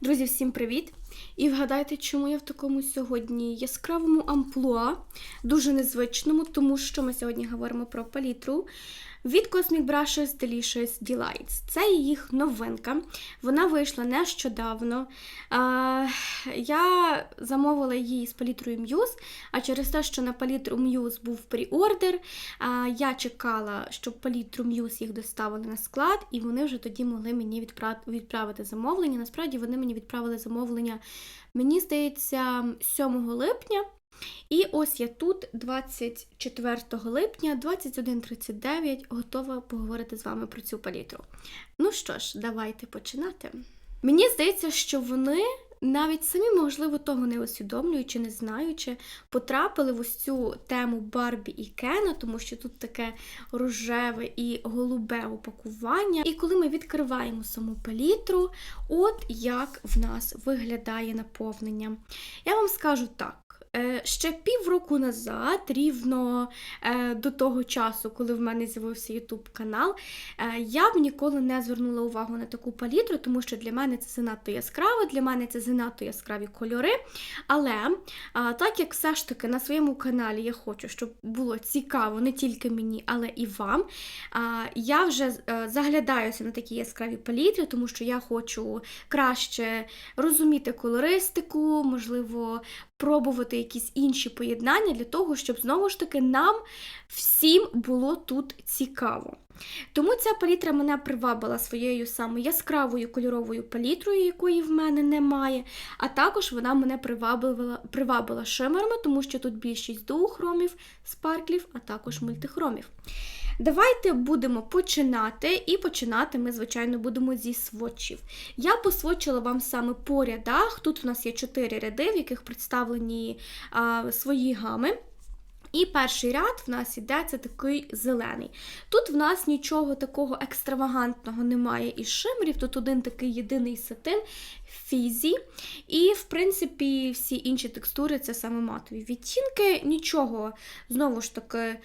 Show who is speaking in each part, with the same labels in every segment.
Speaker 1: Друзі, всім привіт! І вгадайте, чому я в такому сьогодні яскравому амплуа, дуже незвичному, тому що ми сьогодні говоримо про палітру від Cosmic Brushes Delicious Delights. Це їх новинка. Вона вийшла нещодавно. Я замовила її з палітрою Muse, а через те, що на палітру Muse був пріордер, я чекала, щоб палітру Muse їх доставили на склад, і вони вже тоді могли мені відправити замовлення. Насправді вони мені відправили замовлення, мені здається, 7 липня. І ось я тут 24 липня, 21.39, готова поговорити з вами про цю палітру. Ну що ж, давайте починати. Мені здається, що вони навіть самі, можливо, того не усвідомлюючи, не знаючи, потрапили в ось цю тему Барбі і Кена, тому що тут таке рожеве і голубе упакування. І коли ми відкриваємо саму палітру, от як в нас виглядає наповнення. Я вам скажу так. Е, Ще півроку назад, рівно е, до того часу, коли в мене з'явився YouTube канал, е, я б ніколи не звернула увагу на таку палітру, тому що для мене це занадто яскраво, для мене це занадто яскраві кольори. Але так як все ж таки на своєму каналі я хочу, щоб було цікаво не тільки мені, але і вам. Я вже заглядаюся на такі яскраві палітри, тому що я хочу краще розуміти колористику, можливо, пробувати якісь інші поєднання для того, щоб знову ж таки нам всім було тут цікаво. Тому ця палітра мене привабила своєю саме яскравою кольоровою палітрою, якої в мене немає. А також вона мене привабила, привабила шимерами, тому що тут більшість дуохромів, спарклів, а також мультихромів. Давайте будемо починати, і починати ми, звичайно, будемо зі сводчів. Я посводчила вам саме по рядах. Тут у нас є чотири ряди, в яких представлені а, свої гами. І перший ряд в нас іде це такий зелений. Тут в нас нічого такого екстравагантного немає із шимрів. Тут один такий єдиний сатин фізі. І, в принципі, всі інші текстури це саме матові відтінки. Нічого, знову ж таки,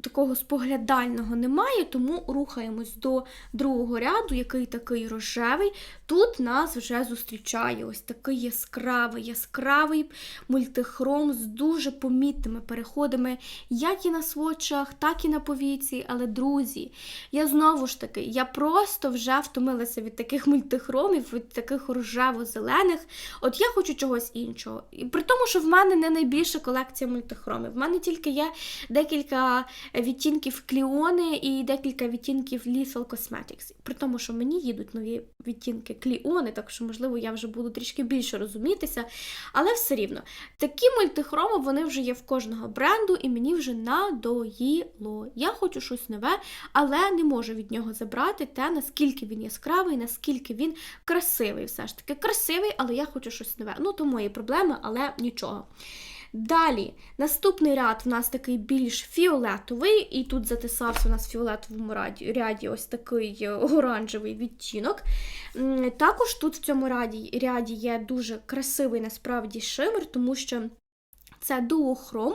Speaker 1: такого споглядального немає, тому рухаємось до другого ряду, який такий рожевий. Тут нас вже зустрічає ось такий яскравий, яскравий мультихром з дуже помітними переходами, як і на сводчах, так і на повіці. Але, друзі, я знову ж таки, я просто вже втомилася від таких мультихромів, від таких рожево-зелених. От я хочу чогось іншого. І при тому, що в мене не найбільша колекція мультихромів. В мене тільки є декілька відтінків Кліони і декілька відтінків Lethal Cosmetics. При тому, що мені їдуть нові відтінки Кліони, так що, можливо, я вже буду трішки більше розумітися. Але все рівно, такі мультихроми вони вже є в кожного бренду, і мені вже надоїло. Я хочу щось нове, але не можу від нього забрати те, наскільки він яскравий, наскільки він красивий. Все ж таки красивий, але я хочу щось нове. Ну, то мої проблеми, але нічого. Далі, наступний ряд в нас такий більш фіолетовий, і тут затисався у нас в фіолетовому ряді ось такий е, оранжевий відтінок. Також тут в цьому ряді, ряді є дуже красивий насправді шимер, тому що це дуохром,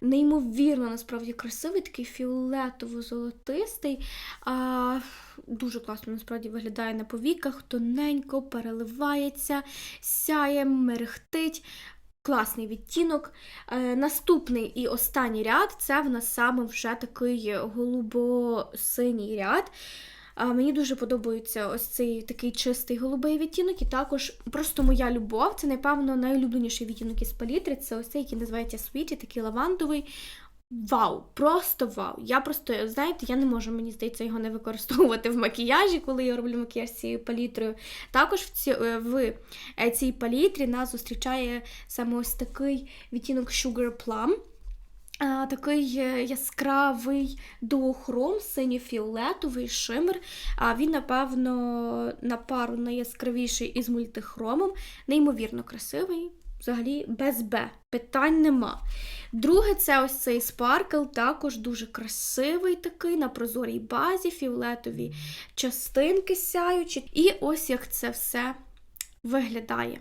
Speaker 1: неймовірно, насправді красивий, такий фіолетово-золотистий. А, дуже класно насправді виглядає на повіках, тоненько переливається, сяє, мерехтить. Класний відтінок. Е, наступний і останній ряд це в нас саме вже такий голубо-синій ряд. А, Мені дуже подобається ось цей такий чистий голубий відтінок, і також просто моя любов. Це, напевно, найулюбленіший відтінок із палітри. Це ось цей, який називається Sweetie, такий лавандовий. Вау, просто вау. Я просто, знаєте, я не можу, мені здається, його не використовувати в макіяжі, коли я роблю макіяж цією палітрою. Також в, ці, е, в е, цій палітрі нас зустрічає саме ось такий відтінок Sugar Plum. Такий е, яскравий дуохром, синьо-фіолетовий шимер. А Він, напевно, на пару найяскравіший із мультихромом. Неймовірно красивий. Взагалі без Б. Питань нема. Друге, це ось цей спаркл, також дуже красивий такий, на прозорій базі, фіолетові частинки сяючі. І ось як це все виглядає.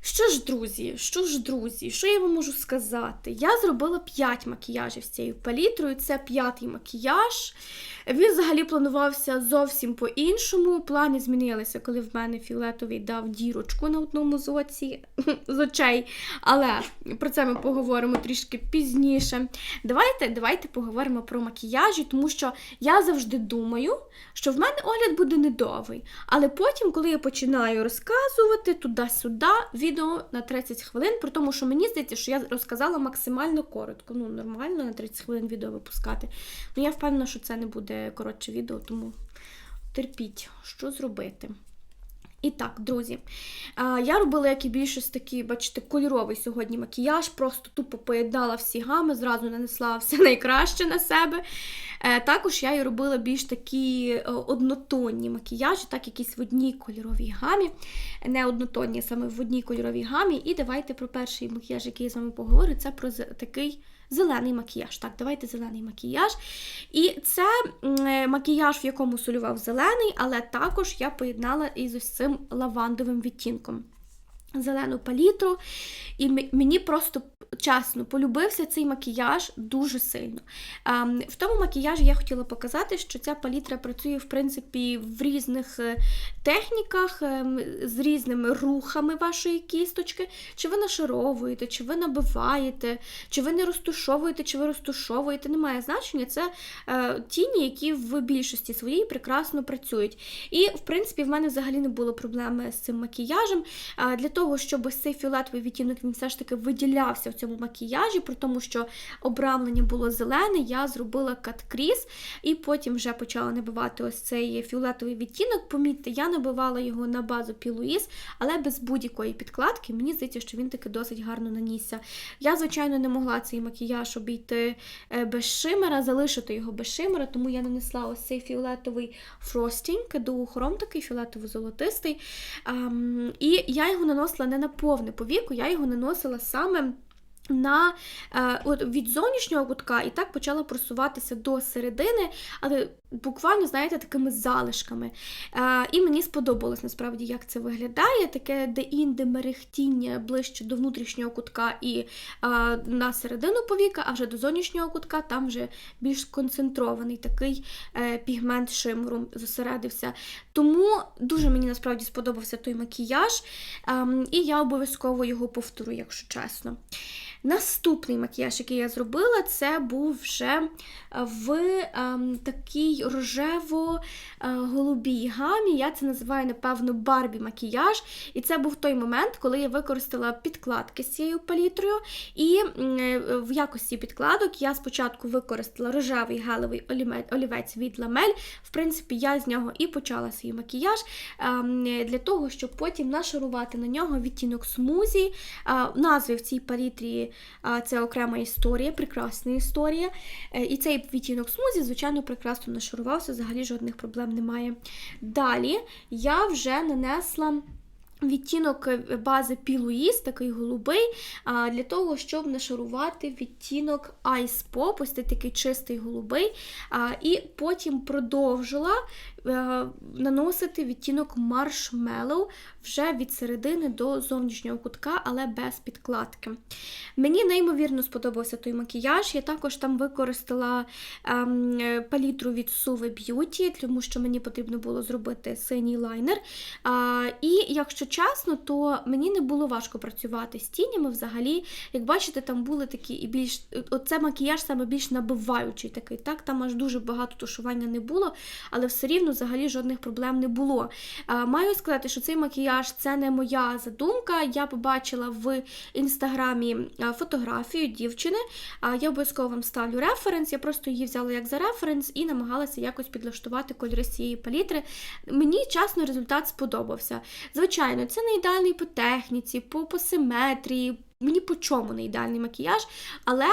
Speaker 1: Що ж, друзі, що ж, друзі, що я вам можу сказати? Я зробила 5 макіяжів з цією палітрою. Це п'ятий макіяж. Він взагалі планувався зовсім по-іншому. Плани змінилися, коли в мене фіолетовий дав дірочку на одному з оці, з очей. Але про це ми поговоримо трішки пізніше. Давайте, давайте поговоримо про макіяжі, тому що я завжди думаю, що в мене огляд буде недовгий. Але потім, коли я починаю розказувати туди-сюди, відео на 30 хвилин, при тому, що мені здається, що я розказала максимально коротко. Ну, нормально на 30 хвилин відео випускати. Ну, я впевнена, що це не буде коротше відео, тому терпіть, що зробити. І так, друзі, я робила, як і більшість такий, бачите, кольоровий сьогодні макіяж, просто тупо поєднала всі гами, зразу нанесла все найкраще на себе. Е, Також я і робила більш такі е, однотонні макіяжі, так якісь в одній кольоровій гамі, не однотонні, саме в одній кольоровій гамі. І давайте про перший макіяж, який я з вами поговорю, це про такий. Зелений макіяж. Так, давайте зелений макіяж. І це е, макіяж, в якому солював зелений, але також я поєднала із ось цим лавандовим відтінком. Зелену палітру, і мені просто чесно полюбився цей макіяж дуже сильно. Ем, В тому макіяжі я хотіла показати, що ця палітра працює в принципі в різних е, техніках, ем, з різними рухами вашої кісточки. Чи ви нашаровуєте, чи ви набиваєте, чи ви не розтушовуєте, чи ви розтушовуєте, немає значення. Це е, тіні, які в більшості своїй прекрасно працюють. І, в принципі, в мене взагалі не було проблеми з цим макіяжем. А, Для того, щоб цей фіолетовий відтінок він все ж таки виділявся в цьому макіяжі, при тому, що обрамлення було зелене, я зробила кат-кріс і потім вже почала набивати ось цей фіолетовий відтінок. Помітьте, я набивала його на базу Пілуїс, але без будь-якої підкладки. Мені здається, що він таки досить гарно нанісся. Я, звичайно, не могла цей макіяж обійти е, без шимера, залишити його без шимера, тому я нанесла ось цей фіолетовий фростінг, дуохром такий фіолетово-золотистий. І я його наносила не на повне повіку, я його наносила саме. На е, от від зовнішнього кутка і так почала просуватися до середини, але буквально, знаєте, такими залишками. Е, і мені сподобалось насправді, як це виглядає. Таке де-інде мерехтіння ближче до внутрішнього кутка і е, на середину повіка, а вже до зовнішнього кутка там вже більш концентрований такий е, пігмент шимру зосередився. Тому дуже мені насправді сподобався той макіяж, ем, і я обов'язково його повторю, якщо чесно. Наступний макіяж, який я зробила, це був вже в ем, такій рожево-голубій гамі. Я це називаю, напевно, Барбі макіяж. І це був той момент, коли я використала підкладки з цією палітрою. І е, в якості підкладок я спочатку використала рожевий гелевий олівець від ламель. В принципі, я з нього і почала свій макіяж ем, для того, щоб потім нашарувати на нього відтінок смузі. А, Назви в цій палітрі це окрема історія, прекрасна історія. Е, І цей відтінок смузі, звичайно, прекрасно нашарувався, взагалі жодних проблем немає. Далі я вже нанесла. Відтінок е, бази Пілуїс, такий голубий, для того, щоб нашарувати відтінок Ice Pop, ось такий чистий голубий. І потім продовжила е, наносити відтінок Marshmallow вже від середини до зовнішнього кутка, але без підкладки. Мені неймовірно сподобався той макіяж. Я також там використала ем, палітру від Suve Beauty, тому що мені потрібно було зробити синій лайнер. І якщо чесно, то мені не було важко працювати з тінями взагалі. Як бачите, там були такі і більш. Оце макіяж саме більш набиваючий такий. Так, там аж дуже багато тушування не було, але все рівно взагалі жодних проблем не було. А, маю сказати, що цей макіяж це не моя задумка. Я побачила в інстаграмі фотографію дівчини. А, я обов'язково вам ставлю референс. Я просто її взяла як за референс і намагалася якось підлаштувати кольори цієї палітри. Мені чесно результат сподобався. Звичайно, це не ідеальний по техніці, по, по симетрії. Мені по чому не ідеальний макіяж, але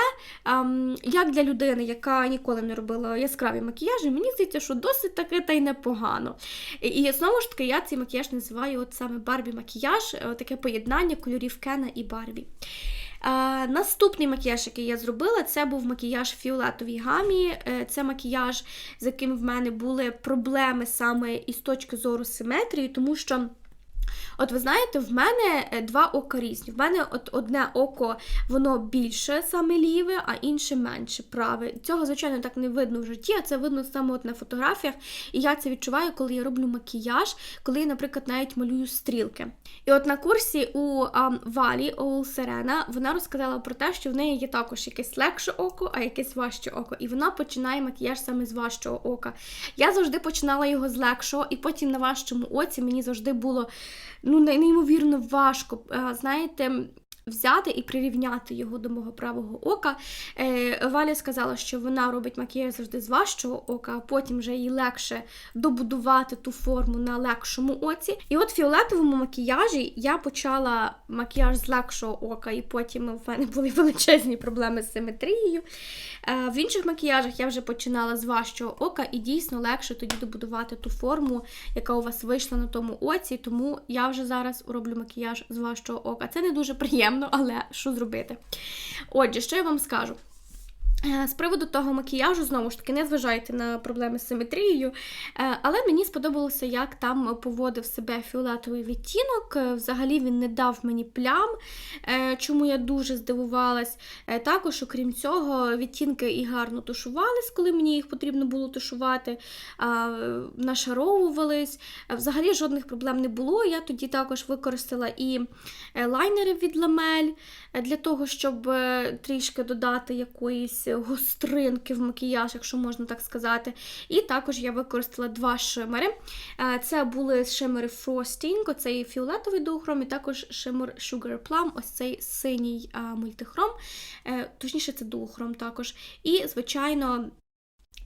Speaker 1: ем, як для людини, яка ніколи не робила яскраві макіяжі, мені здається, що досить таки та й непогано. І, і знову ж таки, я цей макіяж називаю от саме Барбі макіяж, е, таке поєднання кольорів Кена і Барбі. А, наступний макіяж, який я зробила, це був макіяж фіолетовій гамі. Е, Це макіяж, з яким в мене були проблеми саме із точки зору симетрії, тому що. От ви знаєте, в мене е, два ока різні. В мене от одне око воно більше саме ліве, а інше менше праве. Цього, звичайно, так не видно в житті, а це видно саме от на фотографіях. І я це відчуваю, коли я роблю макіяж, коли я, наприклад, навіть малюю стрілки. І от на курсі у а, Валі Оул Серена вона розказала про те, що в неї є також якесь легше око, а якесь важче око. І вона починає макіяж саме з важчого ока. Я завжди починала його з легшого, і потім на важчому оці мені завжди було ну, неймовірно важко. е, Знаєте. Взяти і прирівняти його до мого правого ока. Е, Валя сказала, що вона робить макіяж завжди з важчого ока, а потім вже їй легше добудувати ту форму на легшому оці. І от в фіолетовому макіяжі я почала макіяж з легшого ока, і потім в мене були величезні проблеми з симетрією. Е, В інших макіяжах я вже починала з важчого ока, і дійсно легше тоді добудувати ту форму, яка у вас вийшла на тому оці. Тому я вже зараз роблю макіяж з важчого ока. Це не дуже приємно, але що зробити? Отже, що я вам скажу? Е, З приводу того макіяжу, знову ж таки, не зважайте на проблеми з симетрією, е, але мені сподобалося, як там поводив себе фіолетовий відтінок. Е, Взагалі він не дав мені плям, чому я дуже здивувалась. Також, окрім цього, відтінки і гарно тушувались, коли мені їх потрібно було тушувати, нашаровувались. Взагалі жодних проблем не було. Я тоді також використала і лайнери від ламель для того, щоб трішки додати якоїсь гостринки в макіяж, якщо можна так сказати. І також я використала два шимери. Е, Це були шимери Frosting, оцей фіолетовий духром, і також шимер Sugar Plum, ось цей синій мультихром. Е, Точніше, це духром також. І, звичайно.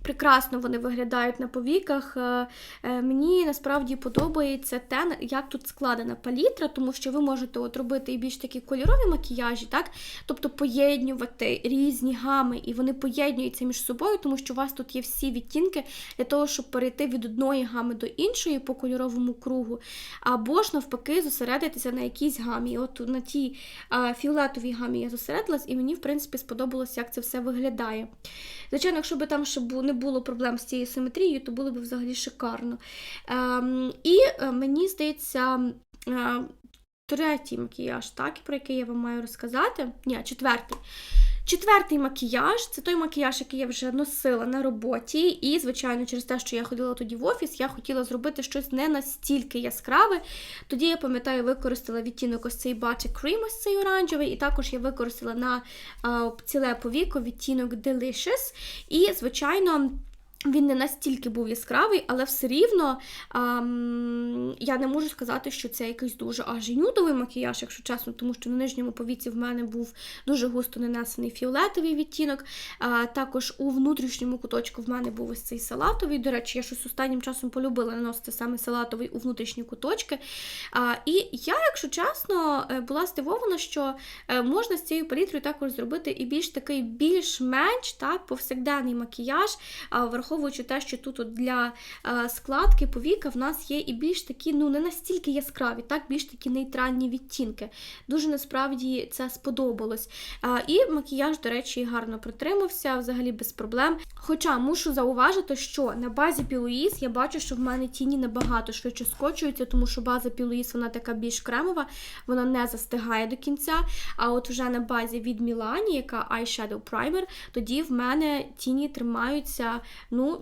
Speaker 1: Прекрасно вони виглядають на повіках. Е, е, Мені насправді подобається те, як тут складена палітра, тому що ви можете от робити і більш такі кольорові макіяжі, так? тобто поєднювати різні гами, і вони поєднуються між собою, тому що у вас тут є всі відтінки для того, щоб перейти від одної гами до іншої по кольоровому кругу, або ж навпаки зосередитися на якійсь гамі. От на тій фіолетовій гамі я зосередилась, і мені, в принципі, сподобалось, як це все виглядає. Звичайно, якщо б там ще бу- не було проблем з цією симетрією, то було б взагалі шикарно. Ем, і е, мені здається. е, Третій макіяж, так, про який я вам маю розказати. Ні, четвертий. Четвертий макіяж це той макіяж, який я вже носила на роботі. І, звичайно, через те, що я ходила тоді в офіс, я хотіла зробити щось не настільки яскраве. Тоді я пам'ятаю, використала відтінок ось цей Batik Cream, ось цей оранжевий, і також я використала на а, ціле повіко відтінок Delicious. І, звичайно. Він не настільки був яскравий, але все рівно ам, я не можу сказати, що це якийсь дуже аж нюдовий макіяж, якщо чесно, тому що на нижньому повіці в мене був дуже густо нанесений фіолетовий відтінок. А, також у внутрішньому куточку в мене був ось цей салатовий. До речі, я щось останнім часом полюбила наносити саме салатовий у внутрішні куточки. А, і я, якщо чесно, е, була здивована, що е, можна з цією палітрою також зробити і більш такий більш-менш так, повсякденний макіяж, а, враховуючи те, що тут для е, складки повіка в нас є і більш такі, ну не настільки яскраві, так, більш такі нейтральні відтінки. Дуже насправді це сподобалось. А, і макіяж, до речі, гарно протримався, взагалі без проблем. Хоча мушу зауважити, що на базі Пілуїс я бачу, що в мене тіні набагато швидше скочуються, тому що база Пілуїс вона така більш кремова, вона не застигає до кінця. А от вже на базі від Мілані, яка Eyeshadow Primer, тоді в мене тіні тримаються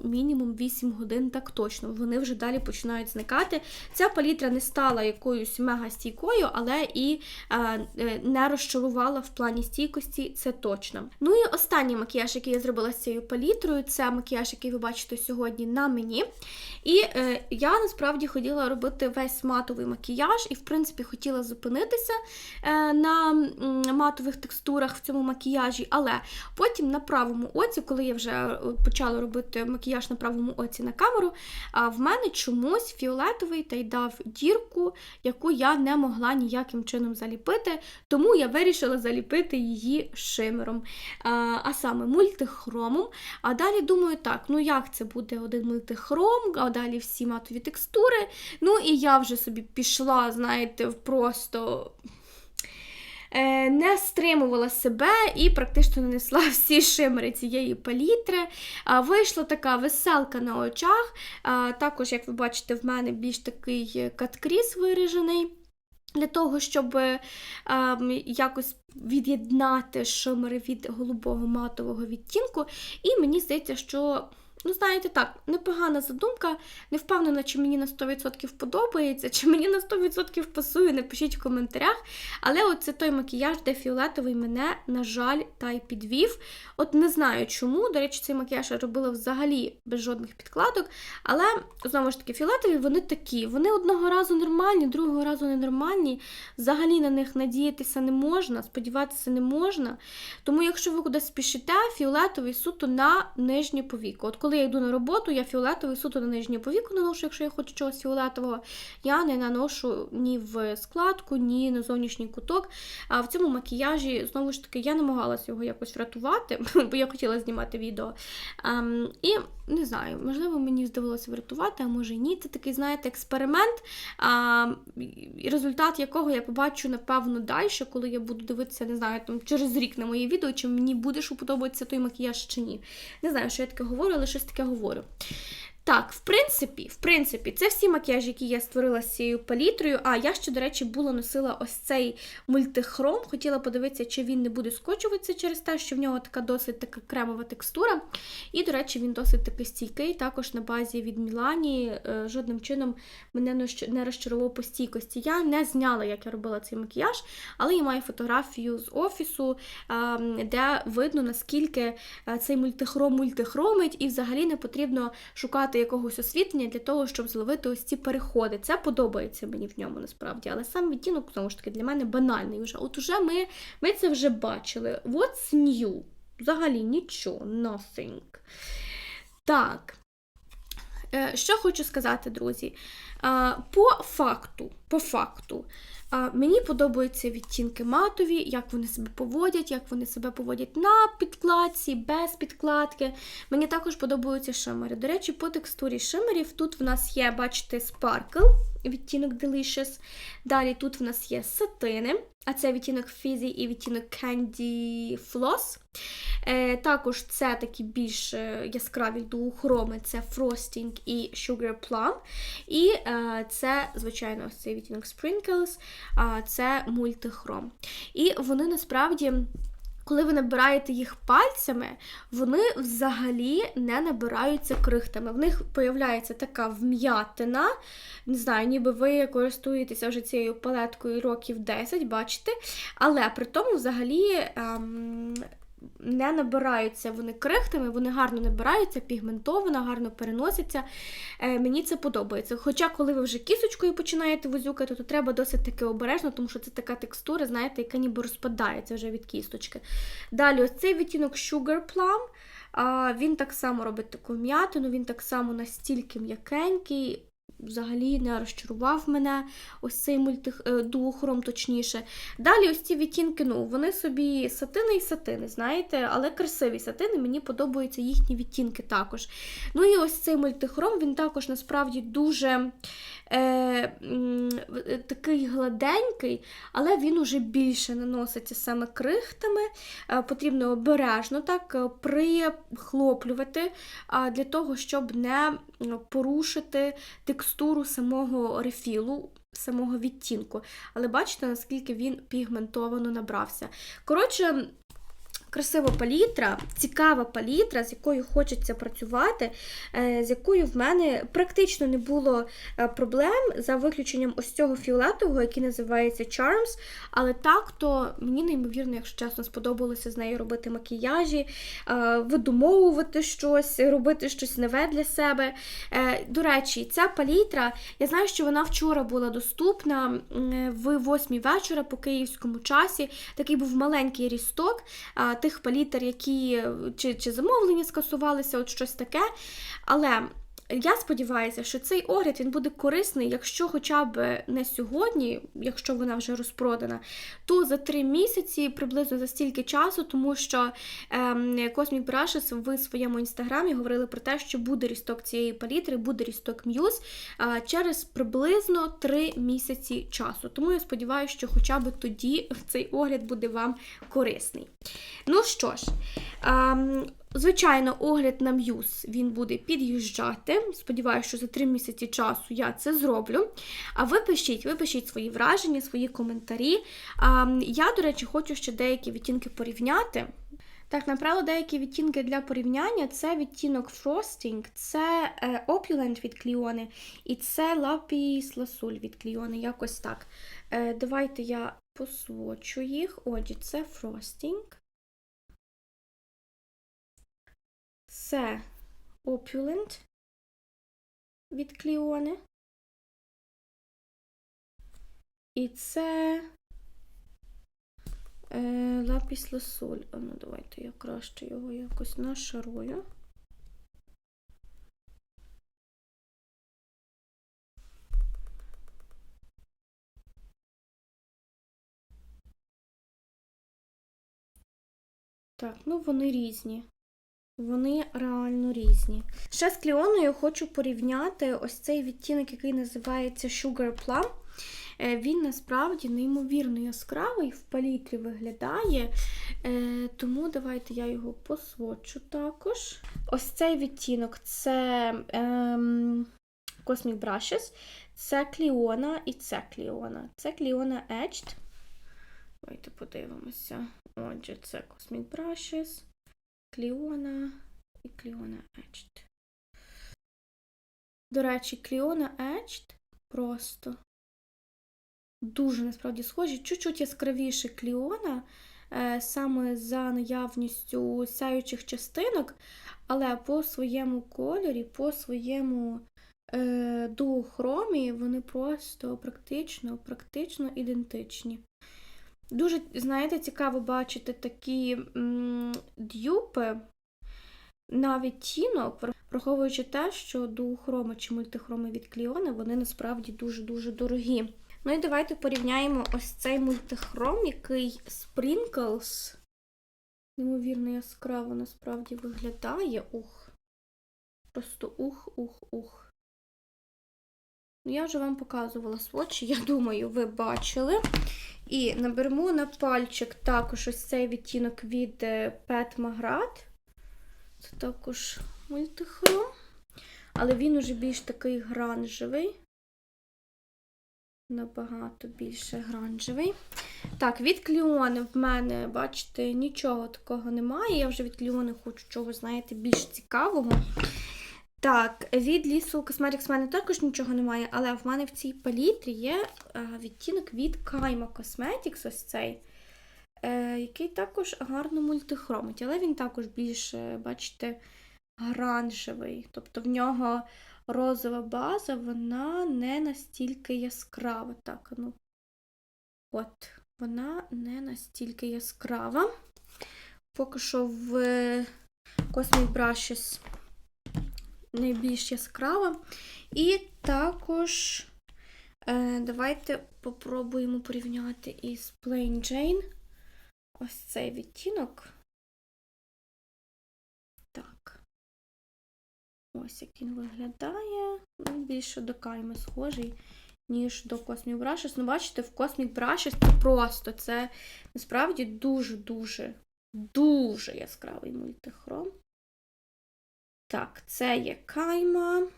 Speaker 1: мінімум 8 годин, так точно. Вони вже далі починають зникати. Ця палітра не стала якоюсь мега стійкою, але і е, е, не розчарувала в плані стійкості, це точно. Ну і останній макіяж, який я зробила з цією палітрою, це макіяж, який ви бачите сьогодні на мені. І е, я насправді хотіла робити весь матовий макіяж, і, в принципі, хотіла зупинитися е, на матових текстурах в цьому макіяжі, але потім на правому оці, коли я вже е, почала робити макіяж на правому оці на камеру, а в мене чомусь фіолетовий та й дав дірку, яку я не могла ніяким чином заліпити, тому я вирішила заліпити її шимером, а, саме мультихромом. А далі думаю, так, ну як це буде один мультихром, а далі всі матові текстури. Ну і я вже собі пішла, знаєте, просто. Е, Не стримувала себе і практично нанесла всі шимери цієї палітри. Вийшла така веселка на очах. Також, як ви бачите, в мене більш такий каткріс виражений. Для того, щоб е, якось від'єднати шимери від голубого матового відтінку. І мені здається, що Ну, знаєте, так, непогана задумка. Не впевнена, чи мені на 100% подобається, чи мені на 100% пасує, напишіть в коментарях. Але от це той макіяж, де фіолетовий мене, на жаль, та й підвів. От не знаю чому. До речі, цей макіяж я робила взагалі без жодних підкладок. Але, знову ж таки, фіолетові вони такі. Вони одного разу нормальні, другого разу ненормальні. Взагалі на них надіятися не можна, сподіватися не можна. Тому, якщо ви кудись спішите, фіолетовий суто на нижню повіку. От коли я йду на роботу, я фіолетовий суто на нижню повіку наношу, якщо я хочу чогось фіолетового, я не наношу ні в складку, ні на зовнішній куток. А в цьому макіяжі, знову ж таки, я намагалася його якось врятувати, бо я хотіла знімати відео. Um, і не знаю, можливо, мені здавалося врятувати, а може ні. Це такий, знаєте, експеримент, а, результат якого я побачу, напевно, далі, коли я буду дивитися, не знаю, там через рік на моє відео, чи мені буде, що той макіяж чи ні. Не знаю, що я таке говорю, але щось таке говорю. Так, в принципі, в принципі, це всі макіяжі, які я створила з цією палітрою. А я ще, до речі, була носила ось цей мультихром. Хотіла подивитися, чи він не буде скочуватися через те, що в нього така досить така кремова текстура. І, до речі, він досить таки стійкий, також на базі від Мілані. Е, жодним чином мене не розчарував по стійкості. Я не зняла, як я робила цей макіяж, але я маю фотографію з офісу, де видно, наскільки е, цей мультихром мультихромить, і взагалі не потрібно шукати шукати якогось освітлення для того, щоб зловити ось ці переходи. Це подобається мені в ньому насправді. Але сам відтінок, знову ж таки, для мене банальний. вже. От уже ми ми це вже бачили. What's new? Взагалі нічого, nothing. Так. Е, що хочу сказати, друзі? По факту, по факту, Мені подобаються відтінки матові, як вони себе поводять, як вони себе поводять на підкладці, без підкладки. Мені також подобаються шимери. До речі, по текстурі шимерів тут в нас є, бачите, Sparkle, відтінок Delicious. Далі тут в нас є сатини, а це відтінок Fizzy і відтінок Candy Floss. Е, Також це такі більш е, яскраві дуохроми, це Frosting і Sugar Plum. І е, це, звичайно, цей відтінок Sprinkles, а це мультихром. І вони насправді. Коли ви набираєте їх пальцями, вони взагалі не набираються крихтами. В них появляється така вм'ятина. Не знаю, ніби ви користуєтеся вже цією палеткою років 10, бачите. Але при тому, взагалі, ем, не набираються вони крихтами, вони гарно набираються, пігментовано, гарно переносяться. Е, Мені це подобається. Хоча, коли ви вже кісочкою починаєте возюкати, то треба досить таки обережно, тому що це така текстура, знаєте, яка ніби розпадається вже від кісточки. Далі, ось цей відтінок Sugar Plum. Він так само робить таку м'ятину, він так само настільки м'якенький взагалі не розчарував мене ось цей мультих е, дуохром, точніше. Далі ось ці відтінки, ну, вони собі сатини і сатини, знаєте, але красиві сатини, мені подобаються їхні відтінки також. Ну і ось цей мультихром, він також насправді дуже е, такий гладенький, але він уже більше наноситься саме крихтами. Е, потрібно обережно так е, прихлоплювати е, для того, щоб не порушити текстуру самого рефілу. Самого відтінку. Але бачите, наскільки він пігментовано набрався. Коротше, красива палітра, цікава палітра, з якою хочеться працювати, е, з якою в мене практично не було е, проблем за виключенням ось цього фіолетового, який називається Charms. Але так, то мені неймовірно, якщо чесно, сподобалося з нею робити макіяжі, е, видумовувати щось, робити щось нове для себе. До речі, ця палітра, я знаю, що вона вчора була доступна в 8 вечора по київському часі. Такий був маленький рісток тих палітр, які чи, чи замовлення скасувалися, от щось таке. Але я сподіваюся, що цей огляд він буде корисний, якщо хоча б не сьогодні, якщо вона вже розпродана, то за три місяці приблизно за стільки часу, тому що ем, Cosmic Brushes в своєму інстаграмі говорили про те, що буде рісток цієї палітри, буде рісток Muse е, через приблизно три місяці часу. Тому я сподіваюся, що хоча б тоді цей огляд буде вам корисний. Ну що ж, ем, Звичайно, огляд на М'юз він буде під'їжджати. Сподіваюся, що за три місяці часу я це зроблю. А ви пишіть, ви пишіть свої враження, свої коментарі. А, Я, до речі, хочу ще деякі відтінки порівняти. Так, направила деякі відтінки для порівняння. Це відтінок Frosting, це е, Opulent від Кліони, і це Lapis Lazuli від Кліони. Якось так. Е, Давайте я посвочу їх. Отже, це Frosting. Це Opulent від Кліони. І це е, Лапіс Ласоль. А ну давайте я краще його якось нашарую. Так, ну вони різні. Вони реально різні. Ще з кліоною хочу порівняти ось цей відтінок, який називається Sugar Plum. Е, Він насправді неймовірно яскравий, в палітрі виглядає. Е, Тому давайте я його посвочу також. Ось цей відтінок це ем, Cosmic Brushes, це Кліона і це Кліона. Це Кліона Edged. Давайте подивимося. Отже, це Cosmic Brushes. Кліона і Кліона Edged. До речі, Кліона Edged просто дуже насправді схожі. Чуть-чуть яскравіше Кліона, е, саме за наявністю сяючих частинок, але по своєму кольорі, по своєму е, дуохромі вони просто практично, практично ідентичні. Дуже, знаєте, цікаво бачити такі м, дюпи на відтінок, враховуючи те, що дуохроми чи мультихроми від Кліона, вони насправді дуже-дуже дорогі. Ну і давайте порівняємо ось цей мультихром, який Sprinkles. Неймовірно яскраво насправді виглядає. Ух. Просто ух-ух-ух. Ну, я вже вам показувала свочі, я думаю, ви бачили. І наберемо на пальчик також ось цей відтінок від Pet Magrat. Це також мультихром. Але він уже більш такий гранжевий. Набагато більше гранжевий. Так, від кліони в мене, бачите, нічого такого немає. Я вже від кліони хочу чогось, знаєте, більш цікавого. Так, від лісу Cosmetics в мене також нічого немає, але в мене в цій палітрі є відтінок від Kaima Cosmetics, ось цей, е, який також гарно мультихромить, але він також більш, бачите, гранжевий. Тобто в нього розова база, вона не настільки яскрава. Так, ну, от, вона не настільки яскрава. Поки що в Cosmic Brushes найбільш яскрава. І також е, давайте попробуємо порівняти із Plain Jane. Ось цей відтінок. Так. Ось як він виглядає. Він більше до кайми схожий, ніж до Cosmic Brushes. Ну, бачите, в Cosmic Brushes це просто, це насправді дуже-дуже, дуже яскравий мультихром. Так, це є кайма.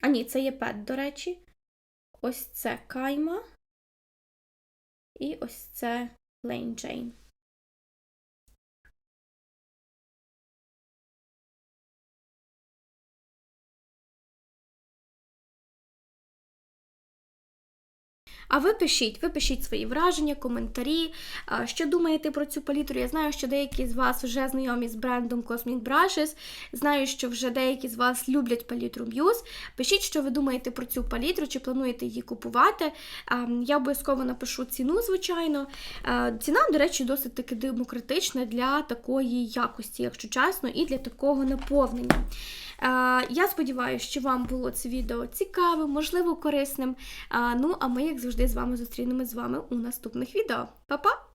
Speaker 1: А ні, це є пет, до речі. Ось це кайма. І ось це Lane Jane. А ви пишіть, ви пишіть свої враження, коментарі, що думаєте про цю палітру. Я знаю, що деякі з вас вже знайомі з брендом Cosmic Brushes. Знаю, що вже деякі з вас люблять палітру Muse. Пишіть, що ви думаєте про цю палітру, чи плануєте її купувати. Я обов'язково напишу ціну, звичайно. Ціна, до речі, досить таки демократична для такої якості, якщо чесно, і для такого наповнення. Я сподіваюся, що вам було це відео цікавим, можливо, корисним. Ну, а ми, як завжди, з вами зустрінемось з вами у наступних відео. Па-па!